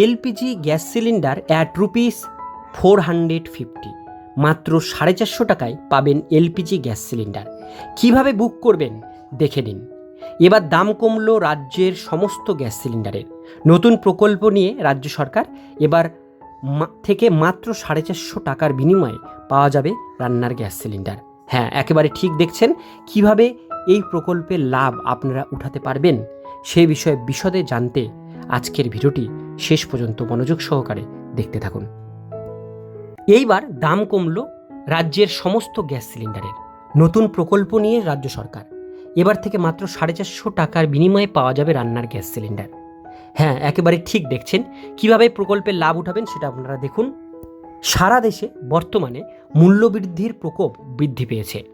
LPG gas cylinder at rupees four hundred fifty. মাত্র সাড়ে চারশো টাকায় পাবেন এলপিজি গ্যাস সিলিন্ডার। কীভাবে বুক করবেন? দেখে নিন। এবার দাম কমল রাজ্যের সমস্ত গ্যাস সিলিন্ডারের। নতুন প্রকল্প নিয়ে রাজ্য সরকার এবার থেকে মাত্র সাড়ে চারশো টাকার বিনিময়ে পাওয়া যাবে রান্নার গ্যাস সিলিন্ডার। হ্যাঁ একেবারে ঠিক দেখছেন। কীভাবে এই প্রকল্পের লাভ আপনারা উঠাতে পারবেন সেই বিষয়ে বিশদে জানতে আজকের ভিডিওটি শেষ পর্যন্ত মনোযোগ সহকারে দেখতে থাকুন। এইবার দাম কমল রাজ্যের সমস্ত গ্যাস সিলিন্ডারের। নতুন প্রকল্প নিয়ে রাজ্য সরকার। এবার থেকে মাত্র সাড়ে চারশো টাকার বিনিময়ে পাওয়া যাবে রান্নার গ্যাস সিলিন্ডার। হ্যাঁ একেবারে ঠিক দেখছেন। কীভাবে প্রকল্পের লাভ উঠাবেন সেটা আপনারা দেখুন। সারা দেশে বর্তমানে মূল্যবৃদ্ধির প্রকোপ বৃদ্ধি পেয়েছে।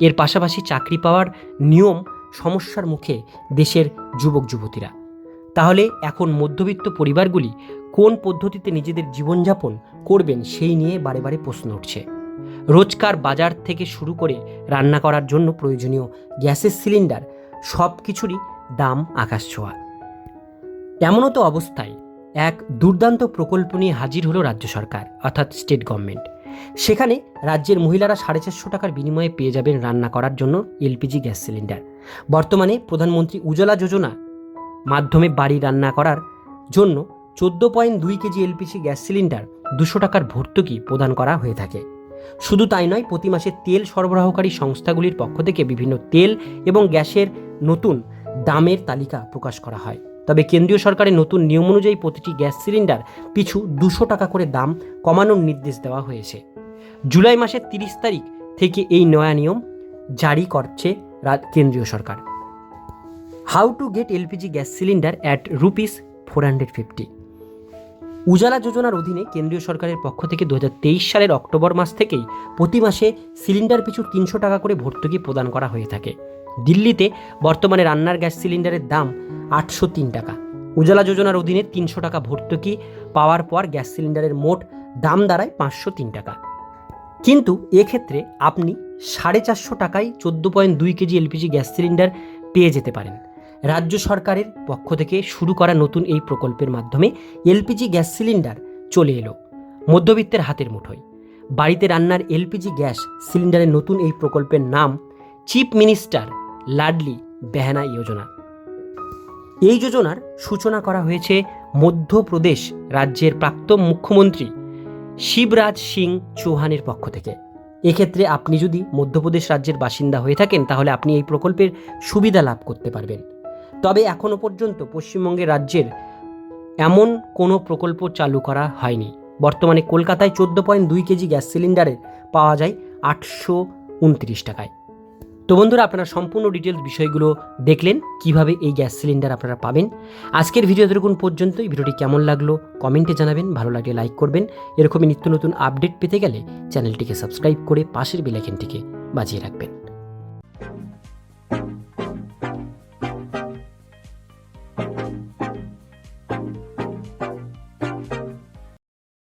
এর পাশাপাশি চাকরি পাওয়ার নিয়ম সমস্যার মুখে দেশের যুবক যুবতীরা তাহলে এখন মধ্যবিত্ত পরিবারগুলি কোন পদ্ধতিতে নিজেদের জীবনযাপন করবেন সেই নিয়ে বারে বারে প্রশ্ন উঠছে। রোজকার বাজার থেকে শুরু করে রান্না করার জন্য প্রয়োজনীয় গ্যাসের সিলিন্ডার সব কিছুরই দাম আকাশ ছোঁয়া। এমনও তো অবস্থায় এক দুর্দান্ত প্রকল্প নিয়ে হাজির হলো রাজ্য সরকার, অর্থাৎ স্টেট গভর্নমেন্ট। সেখানে রাজ্যের মহিলারা সাড়ে চারশো টাকার বিনিময়ে পেয়ে যাবেন রান্না করার জন্য এলপিজি গ্যাস সিলিন্ডার। বর্তমানে প্রধানমন্ত্রী উজ্জ্বলা যোজনা মাধ্যমে বাড়ি রান্না করার জন্য চোদ্দ পয়েন্ট দুই কেজি এলপিজি গ্যাস সিলিন্ডার দুশো টাকার ভর্তুকি প্রদান করা হয়ে থাকে। শুধু তাই নয়, প্রতি মাসে তেল সরবরাহকারী সংস্থাগুলির পক্ষ থেকে বিভিন্ন তেল এবং গ্যাসের নতুন দামের তালিকা প্রকাশ করা হয়। তবে কেন্দ্রীয় সরকারের নতুন নিয়ম অনুযায়ী প্রতিটি গ্যাস সিলিন্ডার পিছু দুশো টাকা করে দাম কমানোর নির্দেশ দেওয়া হয়েছে। জুলাই মাসের তিরিশ তারিখ থেকে এই নয়া নিয়ম জারি করছে কেন্দ্রীয় সরকার। How to get LPG gas cylinder at rupees four hundred fifty. Ujjwala যোজনার অধীনে কেন্দ্রীয় সরকারের পক্ষ থেকে দু হাজার তেইশ সালের অক্টোবর মাস থেকেই প্রতি মাসে সিলিন্ডার পিছু তিনশো টাকা করে ভর্তুকি প্রদান করা হয়ে থাকে। দিল্লিতে বর্তমানে রান্নার গ্যাস সিলিন্ডারের দাম আটশো তিন টাকা। উজালা যোজনার অধীনে তিনশো টাকা ভর্তুকি পাওয়ার পর গ্যাস সিলিন্ডারের মোট দাম দাঁড়ায় পাঁচশো তিন টাকা। কিন্তু এক্ষেত্রে আপনি সাড়ে চারশো টাকায় চোদ্দ পয়েন্ট দুই কেজি এলপিজি গ্যাস সিলিন্ডার পেয়ে যেতে পারেন। রাজ্য সরকারের পক্ষ থেকে শুরু করা নতুন এই প্রকল্পের মাধ্যমে এলপিজি গ্যাস সিলিন্ডার চলে এলো, মধ্যবিত্তের হাতের মুঠোয়। বাড়িতে রান্নার এলপিজি গ্যাস সিলিন্ডারের নতুন এই প্রকল্পের নাম চিফ মিনিস্টার লাডলি বেহানা যোজনা। এই যোজনার সূচনা করা হয়েছে মধ্যপ্রদেশ রাজ্যের প্রাক্তন মুখ্যমন্ত্রী শিবরাজ সিং চৌহানের পক্ষ থেকে। এক্ষেত্রে আপনি যদি মধ্যপ্রদেশ রাজ্যের বাসিন্দা হয়ে থাকেন, তাহলে আপনি এই প্রকল্পের সুবিধা লাভ করতে পারবেন। তবে এখনও পর্যন্ত পশ্চিমবঙ্গের রাজ্যের এমন কোনো প্রকল্প চালু করা হয়নি। বর্তমানে কলকাতায় চোদ্দ পয়েন্ট দুই কেজি গ্যাস সিলিন্ডারে পাওয়া যায় আটশো উনত্রিশ টাকায়। তো বন্ধুরা, আপনারা সম্পূর্ণ ডিটেলস বিষয়গুলো দেখলেন, কীভাবে এই গ্যাস সিলিন্ডার আপনারা পাবেন। আজকের ভিডিও এতটুকুন পর্যন্ত এই ভিডিওটি কেমন লাগল কমেন্টে জানাবেন, ভালো লাগলে লাইক করবেন। এরকমই নিত্য নতুন আপডেট পেতে গেলে চ্যানেলটিকে সাবস্ক্রাইব করে পাশের বেলাইকেনটিকে বাজিয়ে রাখবেন।